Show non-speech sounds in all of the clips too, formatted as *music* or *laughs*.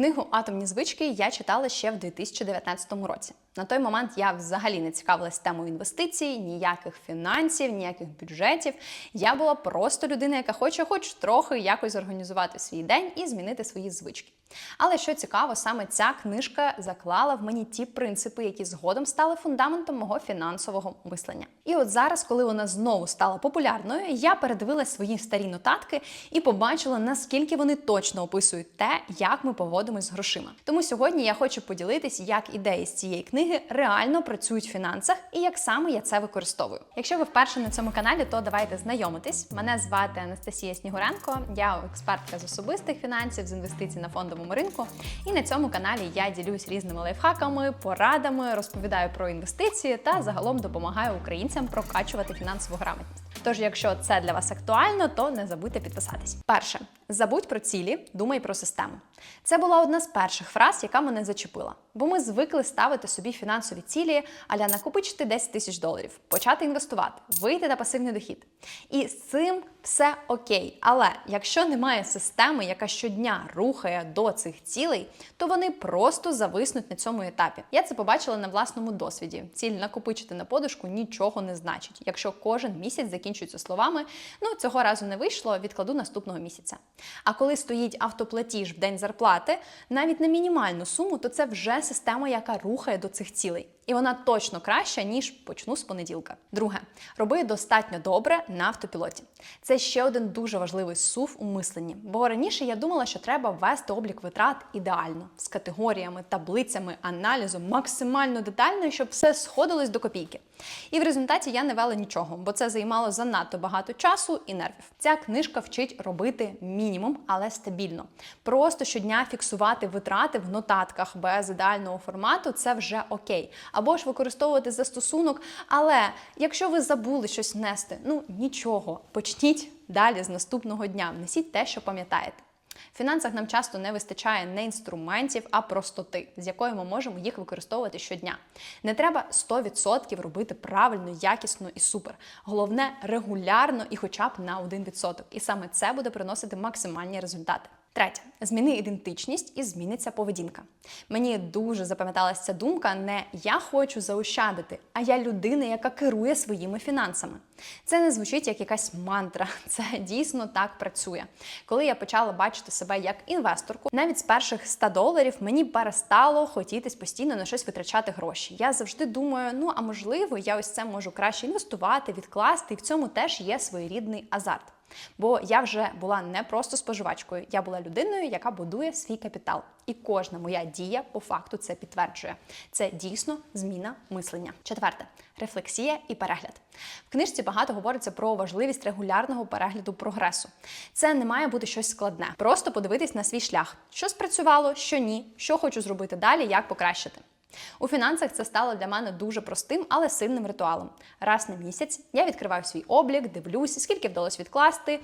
Книгу Атомні звички я читала ще в 2019 році. На той момент я взагалі не цікавилась темою інвестицій, ніяких фінансів, ніяких бюджетів. Я була просто людина, яка хоче, хоч трохи якось зорганізувати свій день і змінити свої звички. Але що цікаво, саме ця книжка заклала в мені ті принципи, які згодом стали фундаментом мого фінансового мислення. І от зараз, коли вона знову стала популярною, я передивилась свої старі нотатки і побачила, наскільки вони точно описують те, як ми поводимось з грошима. Тому сьогодні я хочу поділитись, як ідеї з цієї книги реально працюють в фінансах і як саме я це використовую. Якщо ви вперше на цьому каналі, то давайте знайомитись. Мене звати Анастасія Снігуренко, я експертка з особистих фінансів, з інвестицій на фондовому ринку. І на цьому каналі я ділюсь різними лайфхаками, порадами, розповідаю про інвестиції та загалом допомагаю українцям прокачувати фінансову грамотність. Тож, якщо це для вас актуально, то не забудьте підписатись. Перше, забудь про цілі, думай про систему. Це була одна з перших фраз, яка мене зачепила. Бо ми звикли ставити собі фінансові цілі, аля накопичити 10 тисяч доларів, почати інвестувати, вийти на пасивний дохід. І з цим все окей. Але якщо немає системи, яка щодня рухає до цих цілей, то вони просто зависнуть на цьому етапі. Я це побачила на власному досвіді. Ціль накопичити на подушку нічого не значить. Якщо кожен місяць закінчується словами, ну цього разу не вийшло, відкладу наступного місяця. А коли стоїть автоплатіж в день зарплати, навіть на мінімальну суму, то це вже система, яка рухає до цих цілей. І вона точно краща, ніж почну з понеділка. Друге, роби достатньо добре на автопілоті. Це ще один дуже важливий сув у мисленні. Бо раніше я думала, що треба ввести облік витрат ідеально з категоріями, таблицями, аналізом, максимально детально, щоб все сходилось до копійки. І в результаті я не вела нічого, бо це займало занадто багато часу і нервів. Ця книжка вчить робити мінімум, але стабільно. Просто щодня фіксувати витрати в нотатках без ідеального формату це вже окей. Або ж використовувати застосунок. Але якщо ви забули щось внести, ну нічого, почніть далі з наступного дня. Внесіть те, що пам'ятаєте. В фінансах нам часто не вистачає не інструментів, а простоти, з якою ми можемо їх використовувати щодня. Не треба 100% робити правильно, якісно і супер. Головне регулярно і хоча б на 1%. І саме це буде приносити максимальні результати. Третє, зміни ідентичність і зміниться поведінка. Мені дуже запам'яталася ця думка: не я хочу заощадити, а я людина, яка керує своїми фінансами. Це не звучить як якась мантра, *laughs* це дійсно так працює. Коли я почала бачити себе як інвесторку, навіть з перших 100 доларів мені перестало хотітись постійно на щось витрачати гроші. Я завжди думаю, ну а можливо, я ось це можу краще інвестувати, відкласти, і в цьому теж є своєрідний азарт. Бо я вже була не просто споживачкою, я була людиною, яка будує свій капітал. І кожна моя дія по факту це підтверджує. Це дійсно зміна мислення. Четверте рефлексія і перегляд. В книжці багато говориться про важливість регулярного перегляду прогресу. Це не має бути щось складне. Просто подивитись на свій шлях, що спрацювало, що ні, що хочу зробити далі, як покращити. У фінансах це стало для мене дуже простим, але сильним ритуалом. Раз на місяць я відкриваю свій облік, дивлюся, скільки вдалося відкласти,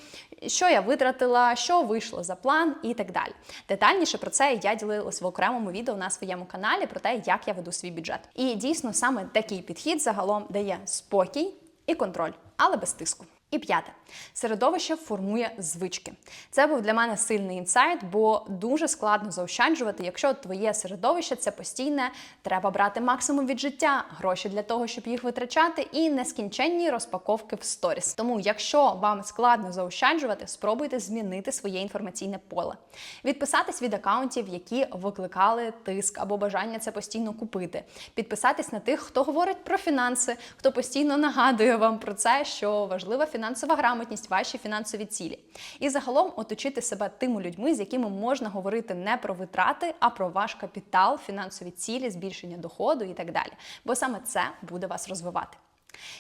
що я витратила, що вийшло за план і так далі. Детальніше про це я ділилась в окремому відео на своєму каналі про те, як я веду свій бюджет. І дійсно саме такий підхід загалом дає спокій і контроль, але без тиску. І п'яте середовище формує звички. Це був для мене сильний інсайт, бо дуже складно заощаджувати, якщо твоє середовище це постійне, треба брати максимум від життя, гроші для того, щоб їх витрачати, і нескінченні розпаковки в сторіс. Тому, якщо вам складно заощаджувати, спробуйте змінити своє інформаційне поле, відписатись від акаунтів, які викликали тиск або бажання це постійно купити, підписатись на тих, хто говорить про фінанси, хто постійно нагадує вам про це, що важлива фінансова грамотність, ваші фінансові цілі. І загалом оточити себе тими людьми, з якими можна говорити не про витрати, а про ваш капітал, фінансові цілі, збільшення доходу і так далі. Бо саме це буде вас розвивати.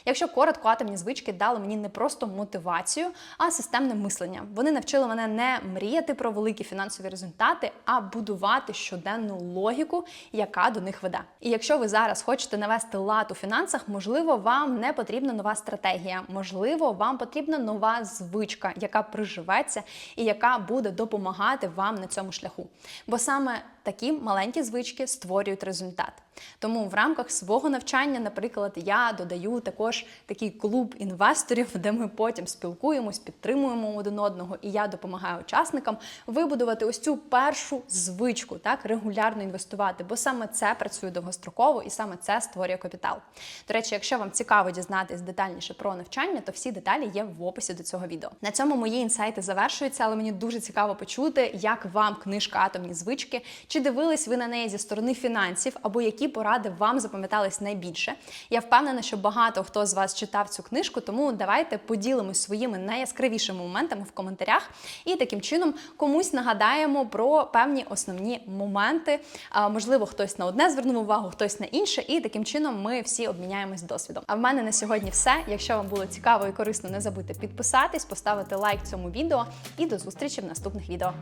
Якщо коротко, атомні звички дали мені не просто мотивацію, а системне мислення. Вони навчили мене не мріяти про великі фінансові результати, а будувати щоденну логіку, яка до них веде. І якщо ви зараз хочете навести лад у фінансах, можливо, вам не потрібна нова стратегія, можливо, вам потрібна нова звичка, яка приживеться і яка буде допомагати вам на цьому шляху. Бо саме такі маленькі звички створюють результат. Тому в рамках свого навчання, наприклад, я додаю також такий клуб інвесторів, де ми потім спілкуємось, підтримуємо один одного, і я допомагаю учасникам вибудувати ось цю першу звичку, так регулярно інвестувати, бо саме це працює довгостроково і саме це створює капітал. До речі, якщо вам цікаво дізнатись детальніше про навчання, то всі деталі є в описі до цього відео. На цьому мої інсайти завершуються, але мені дуже цікаво почути, як вам книжка Атомні звички, чи дивились ви на неї зі сторони фінансів, або які поради вам запам'ятались найбільше. Я впевнена, що багато хто з вас читав цю книжку, тому давайте поділимось своїми найяскравішими моментами в коментарях і таким чином комусь нагадаємо про певні основні моменти. Можливо, хтось на одне звернув увагу, хтось на інше, і таким чином ми всі обміняємось досвідом. А в мене на сьогодні все. Якщо вам було цікаво і корисно, не забудьте підписатись, поставити лайк цьому відео і до зустрічі в наступних відео.